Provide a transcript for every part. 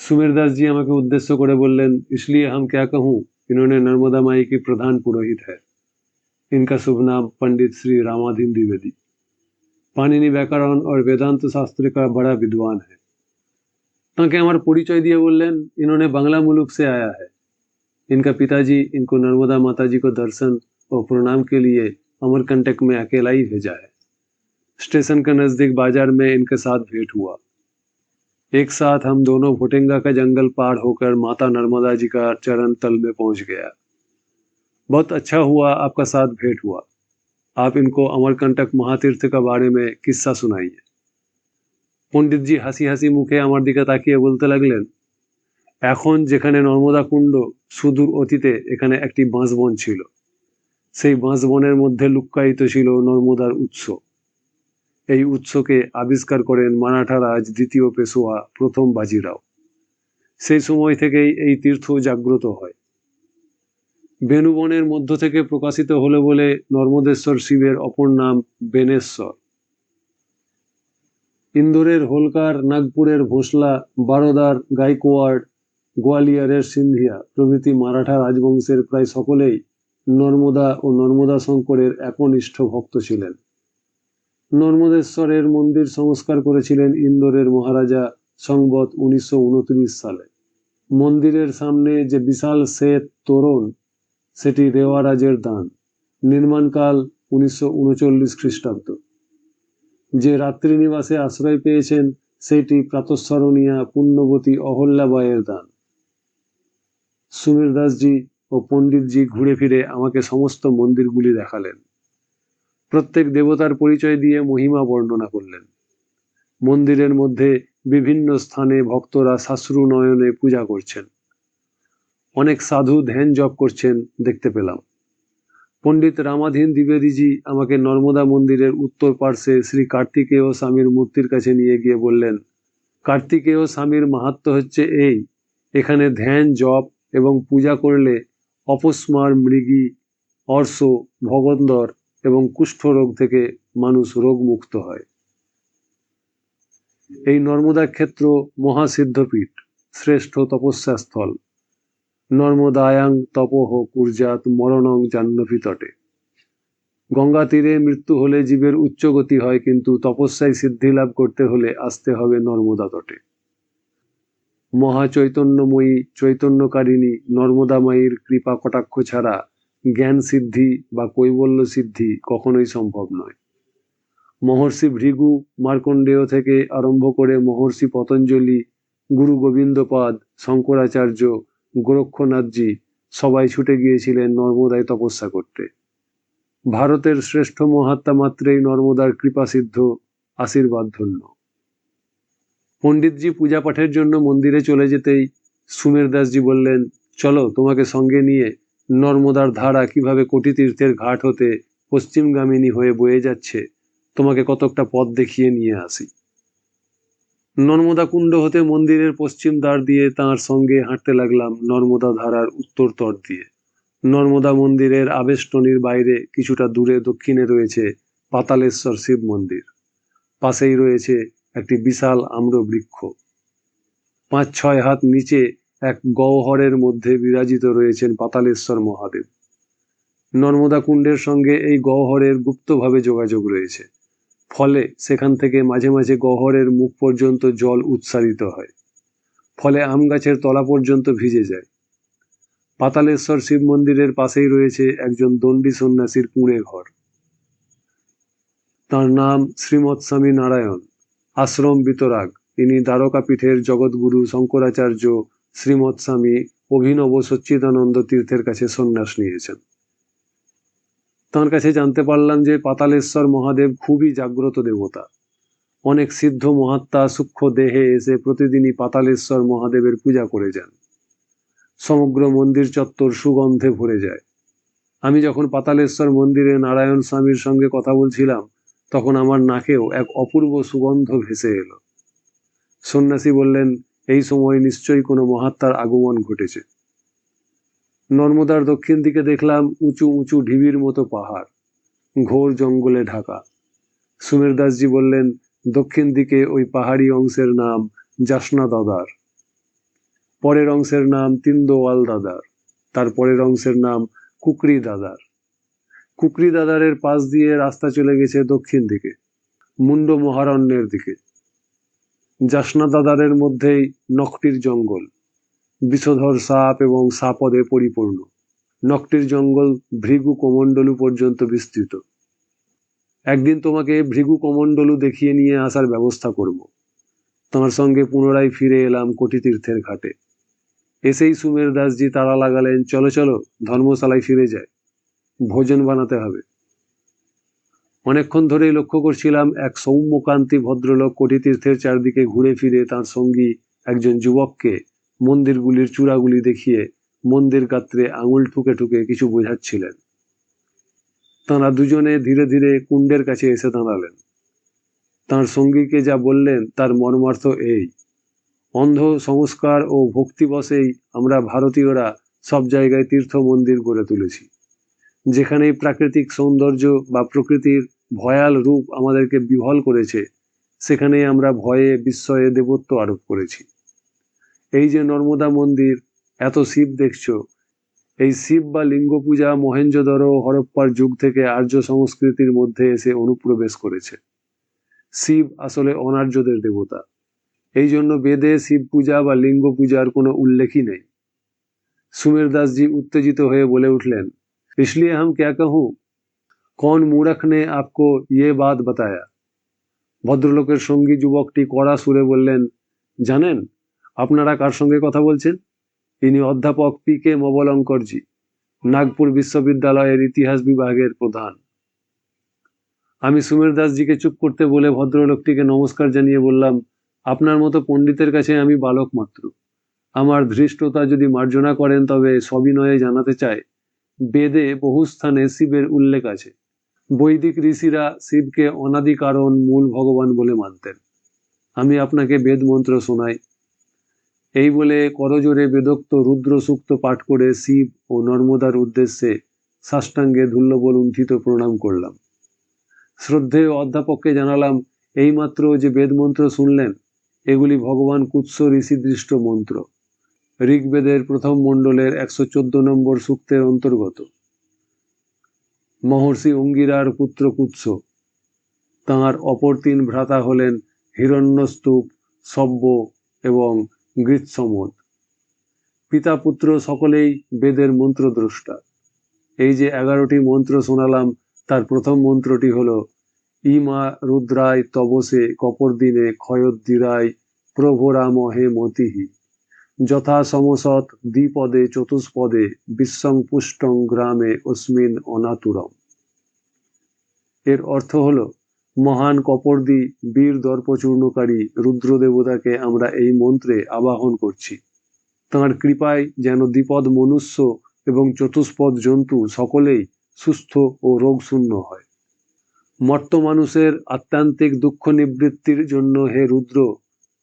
सुमेर दास जी আমাকে উদ্দেশ্য করে বললেন इसलिए हम क्या कहूँ इन्होंने नर्मदा माई की प्रधान पुरोहित है इनका शुभ नाम पंडित श्री रामाधीन द्विवेदी पाणिनि व्याकरण और वेदांत शास्त्र का बड़ा विद्वान है তাকে আমার পরিচয় দিয়ে বললেন इन्होंने बांग्ला मुलुक से आया है इनका पिताजी इनको नर्मदा माता जी को दर्शन और प्रणाम के लिए अमरकंटक में अकेला ही भेजा है स्टेशन के नजदीक बाजार में इनके साथ भेंट हुआ एक साथ हम दोनों भोटेंगा का जंगल पार होकर माता नर्मदा जी का चरण तल में पहुंच गया बहुत अच्छा हुआ आपका साथ भेंट हुआ आप इनको अमरकंटक महातीर्थ का बारे में किस्सा सुनाइए পণ্ডিত জি হাসি হাসি মুখে আমার দিকে তাকিয়ে বলতে লাগলেন এখন যেখানে নর্মদা কুণ্ড সুদূর অতীতে এখানে একটি বাঁশবন ছিল সেই বাঁশবনের মধ্যে লুক্কায়িত ছিল নর্মদার উৎস এই উৎসকে আবিষ্কার করেন মারাঠা রাজ দ্বিতীয় পেশোয়া প্রথম বাজিরাও। সেই সময় থেকেই এই তীর্থ জাগ্রত হয়। বেনুবনের মধ্য থেকে প্রকাশিত হলে বলে নর্মদেশ্বর শিবের অপর নাম বেনেশ্বর। ইন্দোরের হোলকার, নাগপুরের ভোসলা, বারোদার গাইকোয়াড়, গোয়ালিয়রের সিন্ধিয়া প্রভৃতি মারাঠা রাজবংশের প্রায় সকলেই নর্মদা ও নর্মদা শঙ্করের একনিষ্ঠ ভক্ত ছিলেন। নর্মদেশ্বরের মন্দির সংস্কার করেছিলেন ইন্দোরের মহারাজা সংবত উনিশশো সালে। মন্দিরের সামনে যে বিশাল শ্বেত তোরণ, সেটি রেওয়ারাজের দান। নির্মাণকাল উনিশশো উনচল্লিশ খ্রিস্টাব্দ। যে রাত্রি নিবাসে আশ্রয় পেয়েছেন, সেটি প্রাতঃস্মরণীয়া পুণ্যবতী অহল্যাবাইয়ের দান। সুমীর দাসজি ও পণ্ডিতজি ঘুরে ফিরে আমাকে সমস্ত মন্দিরগুলি দেখালেন। প্রত্যেক দেবতার পরিচয় দিয়ে মহিমা বর্ণনা করলেন। মন্দিরের মধ্যে বিভিন্ন স্থানে ভক্তরা শাশ্রু নয়নে পূজা করছেন। অনেক সাধু ধ্যান জপ করছেন দেখতে পেলাম। পণ্ডিত রামাধীন দ্বিবেদীজি আমাকে নর্মদা মন্দিরের উত্তর পার্শ্বে শ্রী কার্তিকেয় স্বামীর মূর্তির কাছে নিয়ে গিয়ে বললেন, কার্তিকেয় স্বামীর মাহাত্ম হচ্ছে এই, এখানে ধ্যান, জপ এবং পূজা করলে অপস্মার, মৃগী, অর্শ, ভগন্দর এবং কুষ্ঠ রোগ থেকে মানুষ রোগমুক্ত হয়। এই নর্মদা ক্ষেত্র মহাসিদ্ধপীঠ, শ্রেষ্ঠ তপস্যা স্থল নর্মদায়াং তপহ কুর্জাত মরণং জাহ্নবী তটে। গঙ্গা তীরে মৃত্যু হলে জীবের উচ্চ গতি হয়, কিন্তু তপস্যায় সিদ্ধি লাভ করতে হলে আসতে হবে নর্মদা তটে। মহা চৈতন্যময়ী চৈতন্যকারিণী নর্মদা মায়ের কৃপা কটাক্ষ ছাড়া জ্ঞান সিদ্ধি বা কৈবল্য সিদ্ধি কখনোই সম্ভব নয়। মহর্ষি ভৃগু মার্কণ্ডেয় থেকে আরম্ভ করে মহর্ষি পতঞ্জলি, গুরু গোবিন্দপাদ, শঙ্করাচার্য, গোরক্ষনাথজি সবাই ছুটে গিয়েছিলেন নর্মদায় তপস্যা করতে। ভারতের শ্রেষ্ঠ মহাত্মা মাত্রেই নর্মদার কৃপাসিদ্ধ আশীর্বাদ ধন্য পণ্ডিতজি পূজা পাঠের জন্য মন্দিরে চলে যেতেই সুমের দাসজি বললেন, চলো তোমাকে সঙ্গে নিয়ে নর্মদার ধারা কীভাবে কোটি তীর্থের ঘাট হতে পশ্চিমগামিনী হয়ে বয়ে যাচ্ছে, তোমাকে কতকটা পথ দেখিয়ে নিয়ে আসি। নর্মদা কুণ্ড হতে মন্দিরের পশ্চিম দ্বার দিয়ে তাঁর সঙ্গে হাঁটতে লাগলাম নর্মদা ধারার উত্তর তর দিয়ে। নর্মদা মন্দিরের আবেষ্টনীর বাইরে কিছুটা দূরে দক্ষিণে রয়েছে পাতালেশ্বর শিব মন্দির। পাশেই রয়েছে একটি বিশাল আম্র বৃক্ষ পাঁচ ছয় হাত নিচে এক গহ্বরের মধ্যে বিরাজিত রয়েছেন পাতালেশ্বর মহাদেব। নর্মদা কুণ্ডের সঙ্গে এই গহ্বরের গুপ্তভাবে যোগাযোগ রয়েছে। ফলে সেখান থেকে মাঝে মাঝে গহ্বরের মুখ পর্যন্ত জল উৎসারিত হয়। ফলে আম গাছের তলা পর্যন্ত ভিজে যায়। পাতালেশ্বর শিব মন্দিরের পাশেই রয়েছে একজন দণ্ডী সন্ন্যাসীর কুঁড়ে ঘর। তার নাম শ্রীমৎ স্বামী নারায়ণ, আশ্রম বিতরাগ। তিনি দ্বারকা পীঠের জগৎগুরু শঙ্করাচার্য শ্রীমৎ স্বামী অভিনব সচ্চিদানন্দ তীর্থের কাছে সন্ন্যাস নিয়েছেন। তাঁর কাছে জানতে পারলাম যে পাতালেশ্বর মহাদেব খুবই জাগ্রত দেবতা। অনেক সিদ্ধ মহাত্মা সূক্ষ্ম দেহে এসে প্রতিদিনই পাতালেশ্বর মহাদেবের পূজা করে যান। সমগ্র মন্দির চত্বর সুগন্ধে ভরে যায়। আমি যখন পাতালেশ্বর মন্দিরে নারায়ণ স্বামীর সঙ্গে কথা বলছিলাম, তখন আমার নাকেও এক অপূর্ব সুগন্ধ ভেসে এলো। সন্ন্যাসী বললেন এই সময় নিশ্চয়ই কোনো মহাত্মার আগমন ঘটেছে। নর্মদার দক্ষিণ দিকে দেখলাম উঁচু উঁচু ঢিবির মতো পাহাড়, ঘোর জঙ্গলে ঢাকা। সুমের দাসজি বললেন, দক্ষিণ দিকে ওই পাহাড়ি অংশের নাম জাসনা দাদার। পরের অংশের নাম তিন্দোয়াল দাদার। তার পরের অংশের নাম কুকরি দাদার। কুকরি দাদারের পাশ দিয়ে রাস্তা চলে গেছে দক্ষিণ দিকে মুন্ড মহারণ্যের দিকে। জাসনা দাদারের মধ্যেই নকটির জঙ্গল। বিষধর সাপ এবং সাপদে পরিপূর্ণ। নকটির জঙ্গল ভৃগু কমণ্ডলু পর্যন্ত বিস্তৃত। একদিন তোমাকে ভৃগু কমণ্ডলু দেখিয়ে নিয়ে আসার ব্যবস্থা করব। তোমার সঙ্গে পুনরায় ফিরে এলাম কোটিতীর্থের ঘাটে। এসেই সুমের দাসজি তারা লাগালেন, চলো চলো, ধর্মশালায় ফিরে যায় ভোজন বানাতে হবে। অনেকক্ষণ ধরেই লক্ষ্য করছিলাম এক সৌম্যকান্তি ভদ্রলোক কোটিতীর্থের চারদিকে ঘুরে ফিরে তার সঙ্গী একজন যুবককে মন্দিরগুলির চূড়াগুলি দেখিয়ে মন্দির গাত্রে আঙুল ঠুকে ঠুকে কিছু বোঝাচ্ছিলেন। তাঁরা দুজনে ধীরে ধীরে কুণ্ডের কাছে এসে দাঁড়ালেন। তাঁর সঙ্গীকে যা বললেন তার মর্মার্থ এই, অন্ধ, সংস্কার ও ভক্তিবশেই আমরা ভারতীয়রা সব জায়গায় তীর্থ মন্দির গড়ে তুলেছি। যেখানেই প্রাকৃতিক সৌন্দর্য বা প্রকৃতির ভয়াল রূপ আমাদেরকে বিহল করেছে সেখানেই আমরা ভয়ে, বিস্ময়ে দেবত্ব আরোপ করেছি। এই যে নর্মদা মন্দির, এত শিব দেখছ। এই শিব বা লিঙ্গ পূজা মহেঞ্জোদরো হরপ্পার যুগ থেকে আর্য সংস্কৃতির মধ্যে এসে অনুপ্রবেশ করেছে। শিব আসলে অনার্যদের দেবতা। এই জন্য বেদে শিব পূজা বা লিঙ্গ পূজার কোনো উল্লেখই নেই। সুমের দাসজি উত্তেজিত হয়ে বলে উঠলেন इसलिए हम क्या कहूँ कौन मूर्ख ने आपको ये बात बताया ভদ্রলোকের সঙ্গী যুবকটি কড়া সুরে বললেন জানেন আপনারা কার সঙ্গে কথা বলছেন ইনি অধ্যাপক পি কে মবলঙ্করজি নাগপুর বিশ্ববিদ্যালয়ের ইতিহাস বিভাগের প্রধান আমি সুমের দাসজিকে চুপ করতে বলে ভদ্রলোকটিকে নমস্কার জানিয়ে বললাম আপনার মতো পণ্ডিতের কাছে আমি বালক মাত্র আমার ধৃষ্টতা যদি মার্জনা করেন তবে সবিনয়ে জানাতে চায় বেদে বহু স্থানে শিবের উল্লেখ আছে। বৈদিক ঋষিরা শিবকে অনাদিকারণ মূল ভগবান বলে মানতেন। আমি আপনাকে বেদ মন্ত্র শোনাই। এই বলে করজোরে বেদোক্ত রুদ্র সূক্ত পাঠ করে শিব ও নর্মদার উদ্দেশ্যে সাষ্টাঙ্গে ধুল্লবল উন্ঠিত প্রণাম করলাম। শ্রদ্ধেয় অধ্যাপককে জানালাম, এইমাত্র যে বেদ মন্ত্র শুনলেন, এগুলি ভগবান কুৎস ঋষিদৃষ্ট মন্ত্র। ঋগ্বেদের প্রথম মণ্ডলের একশো চোদ্দ নম্বর সূক্তের অন্তর্গত। মহর্ষি অঙ্গিরার পুত্র কুৎস তাঁর অপর তিন ভ্রাতা হলেন হিরণ্যস্তূপ, সব্য এবং গৃৎসমদ। পিতা পুত্র সকলেই বেদের মন্ত্রদ্রষ্টা। এই যে এগারোটি মন্ত্র শোনালাম, তার প্রথম মন্ত্রটি হল, ইমা রুদ্রায় তবসে কপর দিনে ক্ষয়োদ্দিরায় প্রভরামহে মতিহি। যথা সমসৎ দ্বিপদে, চতুষ্পদে বিশ্বং পুষ্টং গ্রামে অস্মিন অনাতুরম। এর অর্থ হল, মহান কপর্দি, বীর দর্পচূর্ণকারী রুদ্র দেবতাকে আমরা এই মন্ত্রে আবাহন করছি। তাঁর কৃপায় যেন দ্বিপদ মনুষ্য এবং চতুষ্পদ জন্তু সকলেই সুস্থ ও রোগশূন্য হয়। মর্ত মানুষের আত্মান্তিক দুঃখ নিবৃত্তির জন্য হে রুদ্র,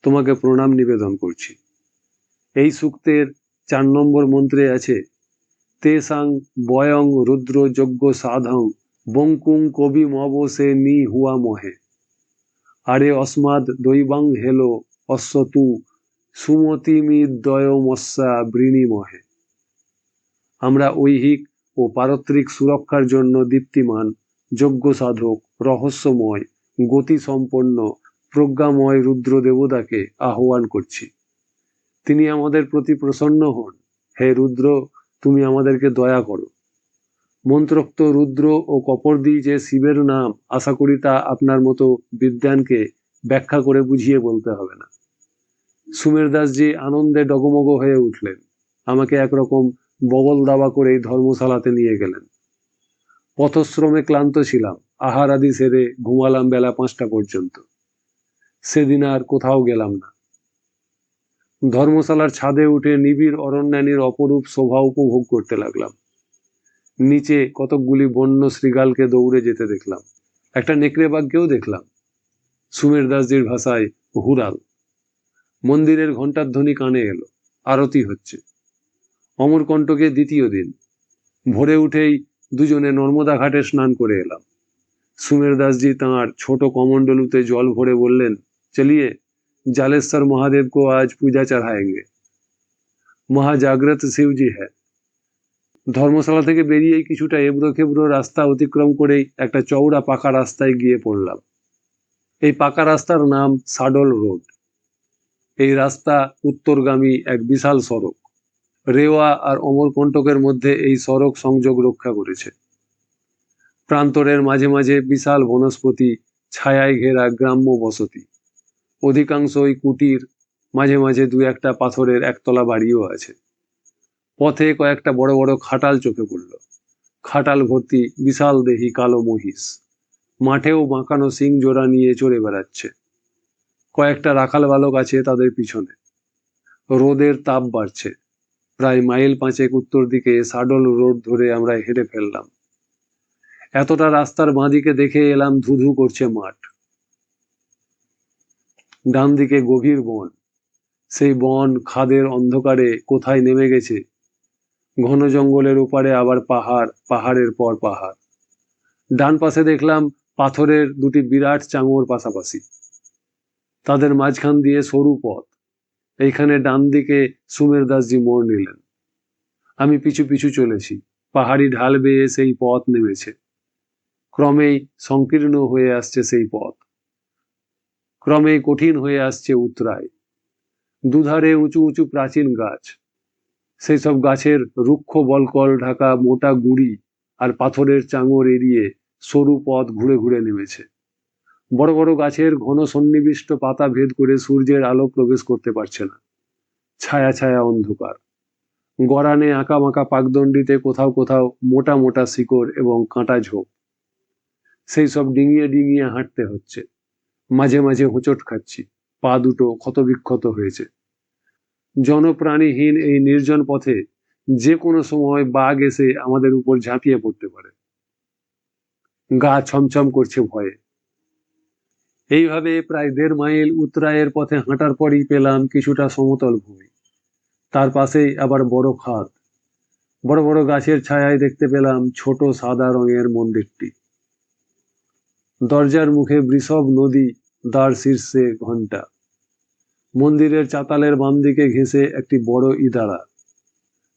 তোমাকে প্রণাম নিবেদন করছি। এই সূক্তের চার নম্বর মন্ত্রে আছে, তেসাং বয়ং রুদ্র যজ্ঞ সাধং, বঙ্কুং কবি মবসে নি হুয়া মহে। আরে অস্মাদ দৈবাং হেলো অশ্বতু সুমতিমিদয় মস্যা বৃণীমহে আমরা ঐহিক ও পারত্রিক সুরক্ষার জন্য দীপ্তিমান, যজ্ঞ সাধক, রহস্যময় গতিসম্পন্ন প্রজ্ঞাময় রুদ্র দেবতাকে আহ্বান করছি। তিনি আমাদের প্রতি প্রসন্ন হন। হে রুদ্র, তুমি আমাদেরকে দয়া করো। মন্ত্রোক্ত রুদ্র ও কপর্দি যে শিবের নাম, আশা করি তা আপনার মতো বিদ্যানকে ব্যাখ্যা করে বুঝিয়ে বলতে হবে না। সুমের দাসজি আনন্দে ডগমগ হয়ে উঠলেন, আমাকে একরকম বগল দাবা করে ধর্মশালাতে নিয়ে গেলেন। পথশ্রমে ক্লান্ত ছিলাম, আহার আদি সেরে ঘুমালাম বেলা পাঁচটা পর্যন্ত। সেদিন আর কোথাও গেলাম না। ধর্মশালার ছাদে উঠে নিবিড় অরণ্যানীর অপরূপ শোভা উপভোগ করতে লাগলাম। নিচে কতকগুলি বন্য শ্রীগালকে দৌড়ে যেতে দেখলাম। একটা নেকড়ে বাঘকেও দেখলাম। সুমের দাসজির ভাষায় হুরাল। মন্দিরের ঘণ্টার ধ্বনি কানে এলো, আরতি হচ্ছে। অমরকণ্টকে দ্বিতীয় দিন। ভোরে উঠেই দুজনে নর্মদা ঘাটে স্নান করে এলাম। সুমের দাসজি তাঁর ছোট কমণ্ডলুতে জল ভরে বললেন, চলিয়ে जालेश्वर महादेव को आज पूजा चढ़ाएंगे। মহাজাগ্রত শিবজি হ্যাঁ ধর্মশালা থেকে বেরিয়ে কিছুটা এবড়ো খেবড়ো রাস্তা অতিক্রম করেই একটা চওড়া পাকা রাস্তায় গিয়ে পড়লাম। এই পাকা রাস্তার নাম সাডল রোড। এই রাস্তা উত্তরগামী এক বিশাল সড়ক। রেওয়া আর অমরকণ্টকের মধ্যে এই সড়ক সংযোগ রক্ষা করেছে। প্রান্তরের মাঝে মাঝে বিশাল বনস্পতি, ছায়ায় ঘেরা গ্রাম্য বসতি। অধিকাংশই কুটির মাঝে মাঝে দু একটা পাথরের একতলা বাড়িও আছে। পথে কয়েকটা বড় বড় খাটাল চোখে পড়ল। খাটাল ভর্তি বিশাল দেহি কালো মহিষ। মাঠেও বাঁকানো সিং জোড়া নিয়ে চড়ে বেড়াচ্ছে। কয়েকটা রাখাল বালক আছে তাদের পিছনে। রোদের তাপ বাড়ছে। প্রায় মাইল পাঁচেক উত্তর দিকে সাডল রোড ধরে আমরা হেঁটে ফেললাম। এতটা রাস্তার বাঁদিকে দেখে এলাম ধুধু করছে মাঠ। ডান দিকে গভীর বন। সেই বন খাদের অন্ধকারে কোথায় নেমে গেছে? ঘন জঙ্গলের ওপারে আবার পাহাড়, পাহাড়ের পর পাহাড়। ডান পাশে দেখলাম পাথরের দুটি বিরাট চাঙর পাশাপাশি। তাদের মাঝখান দিয়ে সরু পথ। এইখানে ডান দিকে সুমের দাসজি মোড় নিলেন। আমি পিছু পিছু চলেছি। পাহাড়ি ঢাল বেয়ে সেই পথ নেমেছে। ক্রমেই সংকীর্ণ হয়ে আসছে সেই পথ। ক্রমেই কঠিন হয়ে আসছে উতরায় দুধারে উঁচু উঁচু প্রাচীন গাছ। সেই সব গাছের রুক্ষ বলকল ঢাকা মোটা গুড়ি আর পাথরের চাঙর এড়িয়ে সরু পথ ঘুরে ঘুরে নেমেছে। বড় বড় গাছের ঘন সন্নিবিষ্ট পাতা ভেদ করে সূর্যের আলো প্রবেশ করতে পারছে না। ছায়া ছায়া অন্ধকার। গড়ানে আঁকা মাঁকা পাকদণ্ডিতে কোথাও কোথাও মোটা মোটা শিকড় এবং কাঁটা ঝোপ। সেই সব ডিঙিয়ে ডিঙিয়ে হাঁটতে হচ্ছে। মাঝে মাঝে হোঁচট খাচ্ছি। পা দুটো ক্ষতবিক্ষত হয়েছে। জনপ্রাণীহীন এই নির্জন পথে যে কোনো সময় বাঘ এসে আমাদের উপর ঝাঁপিয়ে পড়তে পারে। গা ছমছম করছে ভয়ে। এইভাবে প্রায় দেড় মাইল উত্তরায়ের পথে হাঁটার পরই পেলাম কিছুটা সমতল ভূমি। তার পাশেই আবার বড় খাদ বড় বড় গাছের ছায়ায় দেখতে পেলাম ছোট সাদা রঙের মন্দিরটি। দরজার মুখে বৃষভ নদী দ্বার শীর্ষে ঘণ্টা। মন্দিরের চাতালের বাম দিকে ঘেঁষে একটি বড় ইদারা।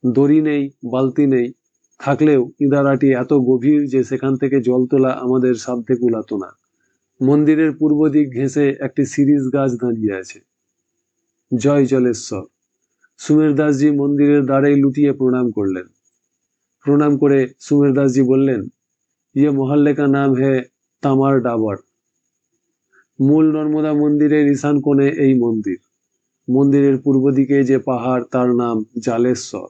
দড়ি নেই, বালতি নেই, থাকলেও ইদারাটি এত গভীর যে সেখান থেকে জল তোলা আমাদের সাধ্যে কুলাতো না। মন্দিরের পূর্ব দিক ঘেঁষে একটি সিরিজ গাছ দাঁড়িয়ে আছে। জয় জলেশ্বর। সুমের দাসজি মন্দিরের দ্বারেই লুটিয়ে প্রণাম করলেন। প্রণাম করে সুমের দাসজি বললেন ইয়ে মহল্লে কা নাম হে তামার ডাবর। মূল নর্মদা মন্দিরের ঈশান কোণে এই মন্দির। মন্দিরের পূর্ব দিকে যে পাহাড়, তার নাম জালেশ্বর।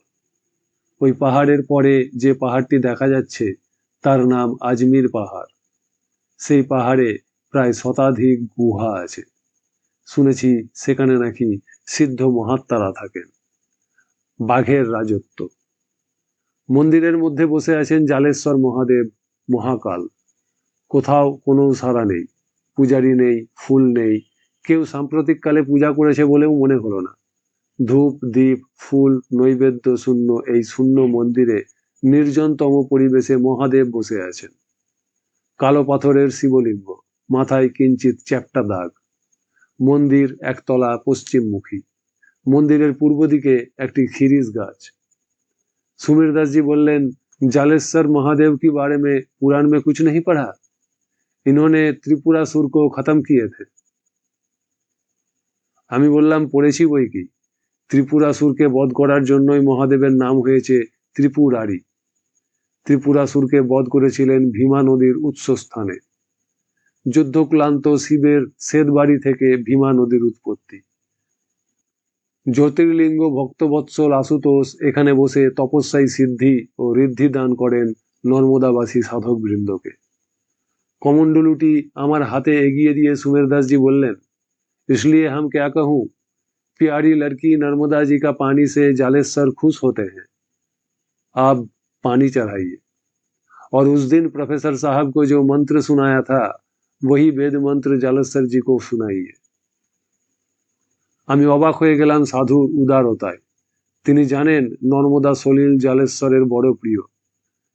ওই পাহাড়ের পরে যে পাহাড়টি দেখা যাচ্ছে, তার নাম আজমির পাহাড়। সেই পাহাড়ে প্রায় শতাধিক গুহা আছে। শুনেছি সেখানে নাকি সিদ্ধ মহাত্মারা থাকেন। বাঘের রাজত্ব। মন্দিরের মধ্যে বসে আছেন জালেশ্বর মহাদেব মহাকাল। কোথাও কোনো সারা নেই, পূজারি নেই, ফুল নেই, কেউ সাম্প্রতিককালে পূজা করেছে বলেও মনে হলো না। ধূপ দ্বীপ ফুল, নৈবেদ্য, শূন্য, এই শূন্য মন্দিরে নির্জনতম পরিবেশে মহাদেব বসে আছেন। কালো পাথরের শিবলিঙ্গ, মাথায় কিঞ্চিত চ্যাপটা দাগ। মন্দির একতলা পশ্চিমমুখী। মন্দিরের পূর্ব দিকে একটি খিরিস গাছ। সুমির দাসজি বললেন, জালেশ্বর মহাদেব কি বারে মে পুরাণ মে কুছ নেই পড়া? ইনহোনে ত্রিপুরা সুরকো খতম কিয়ে থে আমি বললাম, পড়েছি বই কি? ত্রিপুরাসুরকে বধ করার জন্যই মহাদেবের নাম হয়েছে ত্রিপুরারি। ত্রিপুরাসুরকে বধ করেছিলেন ভীমা নদীর উৎসস্থানে। যুদ্ধক্লান্ত শিবের শ্বেতবাড়ি থেকে ভীমা নদীর উৎপত্তি। জ্যোতির্লিঙ্গ ভক্তবৎসল আশুতোষ, এখানে বসে তপস্যায় সিদ্ধি ও ঋদ্ধি দান করেন নর্মদাবাসী সাধকবৃন্দকে। বৃন্দকে কমণ্ডলুটি আমার হাতে এগিয়ে দিয়ে সুমের দাসজি বললেন इसलिए हम क्या कहूँ प्यारी लड़की नर्मदा जी का पानी से जालेश्वर खुश होते हैं आप पानी चढ़ाइए और उस दिन प्रोफेसर साहब को जो मंत्र सुनाया था वही वेद मंत्र जालेश्वर जी को सुनाइए আমি অবাক হয়ে গেলাম সাধুর উদারতায় তিনি জানেন নর্মদা সলিল জালেশ্বরের বড় প্রিয়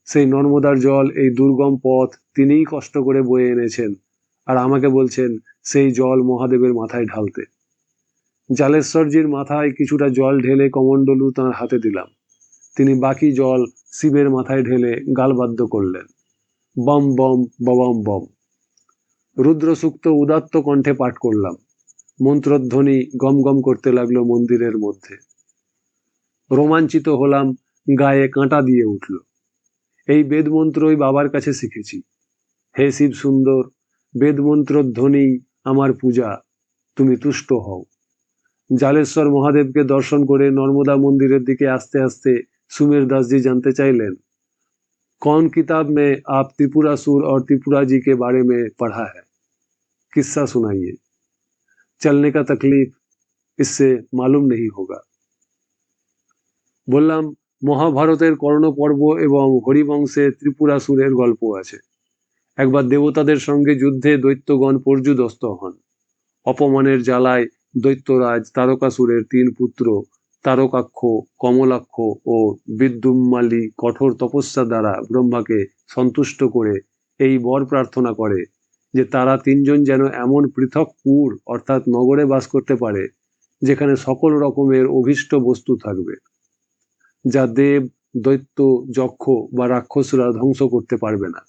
সেই নর্মদার জল, এই দুর্গম পথ তিনিই কষ্ট করে বয়ে এনেছেন আর আমাকে বলছেন, সেই জল মহাদেবের মাথায় ঢালতে। জালেশ্বরজির মাথায় কিছুটা জল ঢেলে কমণ্ডলু তাঁর হাতে দিলাম। তিনি বাকি জল শিবের মাথায় ঢেলে গালবাদ্য করলেন। বম বম, ববম, বম। রুদ্রসূক্ত উদাত্ত কণ্ঠে পাঠ করলাম। মন্ত্রধ্বনি গম গম করতে লাগল মন্দিরের মধ্যে। রোমাঞ্চিত হলাম, গায়ে কাঁটা দিয়ে উঠল। এই বেদমন্ত্রই বাবার কাছে শিখেছি হে শিব সুন্দর বেদমন্ত্র ধ্বনি আমার পূজা তুমি তুষ্ট হও জালেশ্বর মহাদেবকে দর্শন করে নর্মদা মন্দিরের দিকে আস্তে আস্তে सुमेर दास जी जानते चाहलेन कौन किताब में आप त्रिपुरा सुर और त्रिपुरा जी के बारे में पढ़ा है किस्सा सुनाइए चलने का तकलीफ इससे मालूम नहीं होगा বললাম মহাভারতের কর্ণপর্ব এবং হরিবংশে ত্রিপুরাসুরের গল্প আছে। একবার দেবতাদের সঙ্গে যুদ্ধে দৈত্যগণ পর্যুদস্ত হন। অপমানের জ্বালায় দৈত্যরাজ তারকাসুরের তিন পুত্র তারকাক্ষ, কমলাক্ষ ও বিদ্যুম্মালী কঠোর তপস্যা দ্বারা ব্রহ্মাকে সন্তুষ্ট করে এই বর প্রার্থনা করে যে তারা তিনজন যেন এমন পৃথক পুর অর্থাৎ নগরে বাস করতে পারে, যেখানে সকল রকমের অভীষ্ট বস্তু থাকবে। যা দেব, দৈত্য, যক্ষ বা রাক্ষসরা ধ্বংস করতে পারবে না।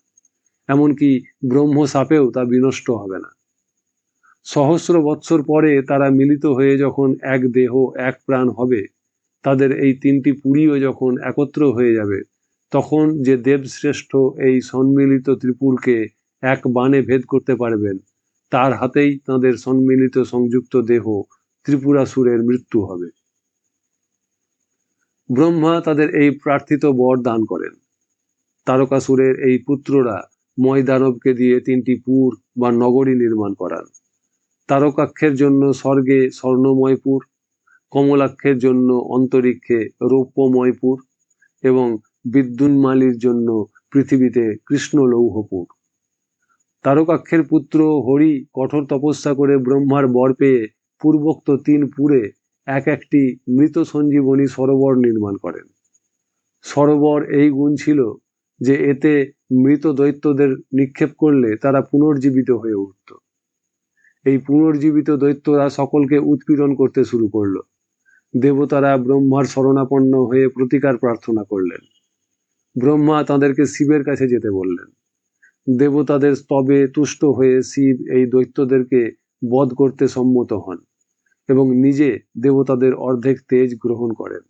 এমনকি ব্রহ্ম সাপেও তা বিনষ্ট হবে না। সহস্র বৎসর পরে তারা মিলিত হয়ে যখন এক দেহ, এক প্রাণ হবে, তাদের এই তিনটি পুরীও যখন একত্র হয়ে যাবে, তখন যে দেবশ্রেষ্ঠ এই সম্মিলিত ত্রিপুরকে এক বাণে ভেদ করতে পারবেন, তার হাতেই তাদের সম্মিলিত সংযুক্ত দেহ ত্রিপুরাসুরের মৃত্যু হবে। ব্রহ্মা তাদের এই প্রার্থিত বর দান করেন। তারকাসুরের এই পুত্ররা ময়দানবকে দিয়ে তিনটি পুর বা নগরী নির্মাণ করান। তারকাক্ষের জন্য স্বর্গে স্বর্ণময়পুর, কমলাক্ষের জন্য অন্তরিক্ষে রৌপ্যময়পুর এবং বিদ্যুন্মালির জন্য পৃথিবীতে কৃষ্ণ লৌহপুর তারকাক্ষের পুত্র হরি কঠোর তপস্যা করে ব্রহ্মার বর পেয়ে পূর্বোক্ত তিন পুরে এক একটি মৃত সঞ্জীবনী সরোবর নির্মাণ করেন। সরোবর এই গুণ ছিল যে এতে মৃত দৈত্যদের নিক্ষেপ করলে তারা পুনর্জীবিত হয়ে উঠত। এই পুনর্জীবিত দৈত্যরা সকলকে উৎপীড়ন করতে শুরু করল। দেবতারা ব্রহ্মার শরণাপন্ন হয়ে প্রতিকার প্রার্থনা করলেন। ব্রহ্মা তাদেরকে শিবের কাছে যেতে বললেন। দেবতাদের স্তবে তুষ্ট হয়ে শিব এই দৈত্যদেরকে বধ করতে সম্মত হন। এবং নিজে দেবতাদের অর্ধেক তেজ গ্রহণ করেন।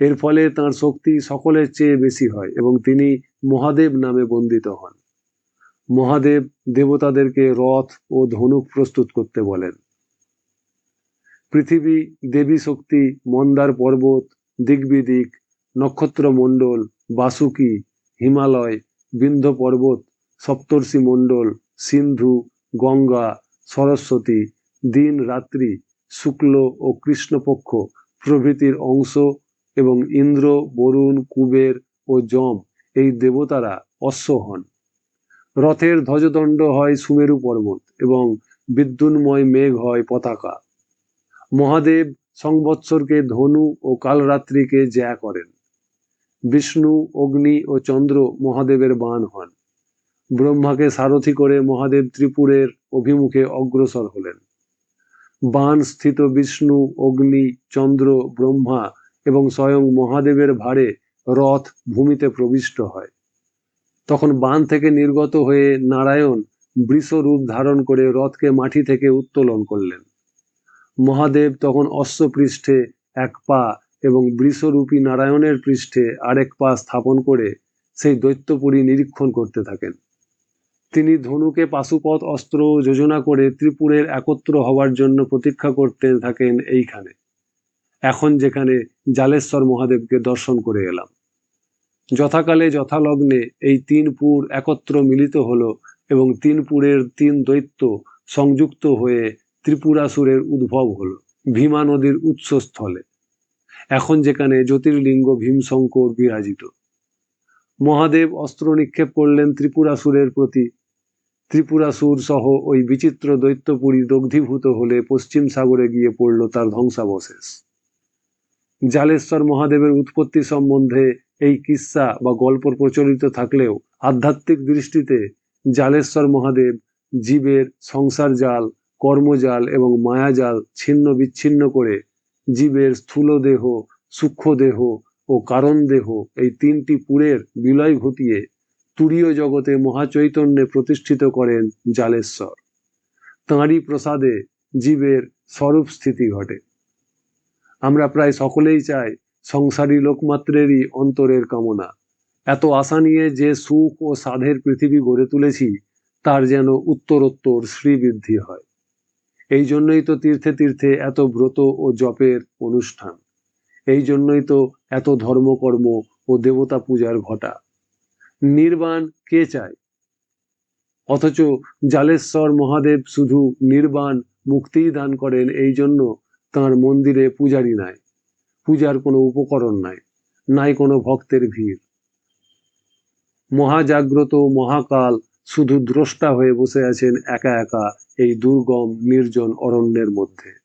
এর ফলে তার শক্তি সকলের চেয়ে বেশি হয় এবং তিনি মহাদেব নামে বন্দিত হন। মহাদেব দেবতাদেরকে রথ ও ধনুক প্রস্তুত করতে বলেন। পৃথিবী, দেবী শক্তি, মন্দার পর্বত, দিগ্বিদিক নক্ষত্রমণ্ডল বাসুকি, হিমালয় বিন্ধ পর্বত, সপ্তর্ষি মণ্ডল, সিন্ধু, গঙ্গা, সরস্বতী, দিন রাত্রি শুক্ল ও কৃষ্ণপক্ষ প্রভৃতির অংশ এবং ইন্দ্র, বরুণ, কুবের ও যম এই দেবতারা অশ্ব হন। রথের ধ্বজদণ্ড হয় সুমেরু পর্বত এবং বিদ্যুন্ময় মেঘ হয় পতাকা। মহাদেব সংবৎসরকে ধনু ও কালরাত্রিকে জ্যা করেন। বিষ্ণু, অগ্নি ও চন্দ্র মহাদেবের বান হন। ব্রহ্মাকে সারথি করে মহাদেব ত্রিপুরের অভিমুখে অগ্রসর হলেন। বান স্থিত বিষ্ণু, অগ্নি, চন্দ্র, ব্রহ্মা এবং স্বয়ং মহাদেবের ভারে রথ ভূমিতে প্রবিষ্ট হয়। তখন বান থেকে নির্গত হয়ে নারায়ণ বৃষ রূপ ধারণ করে রথকে মাটি থেকে উত্তোলন করলেন। মহাদেব তখন অশ্ব পৃষ্ঠে এক পা এবং বৃষরূপী নারায়ণের পৃষ্ঠে আরেক পা স্থাপন করে সেই দৈত্যপুরী নিরীক্ষণ করতে থাকেন। তিনি ধনুকে পাশুপথ, অস্ত্র যোজনা করে ত্রিপুরের একত্র হওয়ার জন্য প্রতীক্ষা করতে থাকেন এইখানে। এখন যেখানে জালেশ্বর মহাদেবকে দর্শন করে এলাম। যথাকালে যথালগ্নে এই তিন পুর একত্র মিলিত হল এবং তিন পুরের তিন দৈত্য সংযুক্ত হয়ে ত্রিপুরাসুরের উদ্ভব হল, ভীমা নদীর উৎসস্থলে। এখন যেখানে জ্যোতির্লিঙ্গ ভীমশঙ্কর বিরাজিত। মহাদেব অস্ত্র নিক্ষেপ করলেন ত্রিপুরাসুরের প্রতি ত্রিপুরাসুর সহ ওই বিচিত্র দৈত্যপুরী দগ্ধীভূত হলে পশ্চিম সাগরে গিয়ে পড়ল তার ধ্বংসাবশেষ। জালেশ্বর মহাদেবের উৎপত্তি সম্বন্ধে এই কিস্সা বা গল্প প্রচলিত থাকলেও আধ্যাত্মিক দৃষ্টিতে জালেশ্বর মহাদেব জীবের সংসার জাল, কর্মজাল এবং মায়াজাল ছিন্ন বিচ্ছিন্ন করে জীবের স্থূল দেহ, সূক্ষ্ম দেহ ও কারণ দেহ এই তিনটি পুরের বিলয় ঘটিয়ে তুরীয় জগতে মহাচৈতন্যে প্রতিষ্ঠিত করেন জালেশ্বর। তাঁরই প্রসাদে জীবের স্বরূপ স্থিতি ঘটে। আমরা প্রায় সকলেই চাই সংসারী লোকমাত্রেরই অন্তরের কামনা। এত আশা নিয়ে যে সুখ ও সাধের পৃথিবী গড়ে তুলেছি, তার যেন উত্তরোত্তর শ্রীবৃদ্ধি হয়। এই জন্যই তো তীর্থে তীর্থে এত ব্রত ও জপের অনুষ্ঠান। এই জন্যই তো এত ধর্মকর্ম ও দেবতা পূজার ঘটা। নির্বাণ কে চায়? অথচ জালেশ্বর মহাদেব শুধু নির্বাণ মুক্তিই দান করেন এই জন্য তাঁর মন্দিরে পূজারি নাই, পূজার কোনো উপকরণ নাই নাই কোনো ভক্তের ভিড়। মহাজাগ্রত মহাকাল শুধু দ্রষ্টা হয়ে বসে আছেন একা একা এই দুর্গম নির্জন অরণ্যের মধ্যে।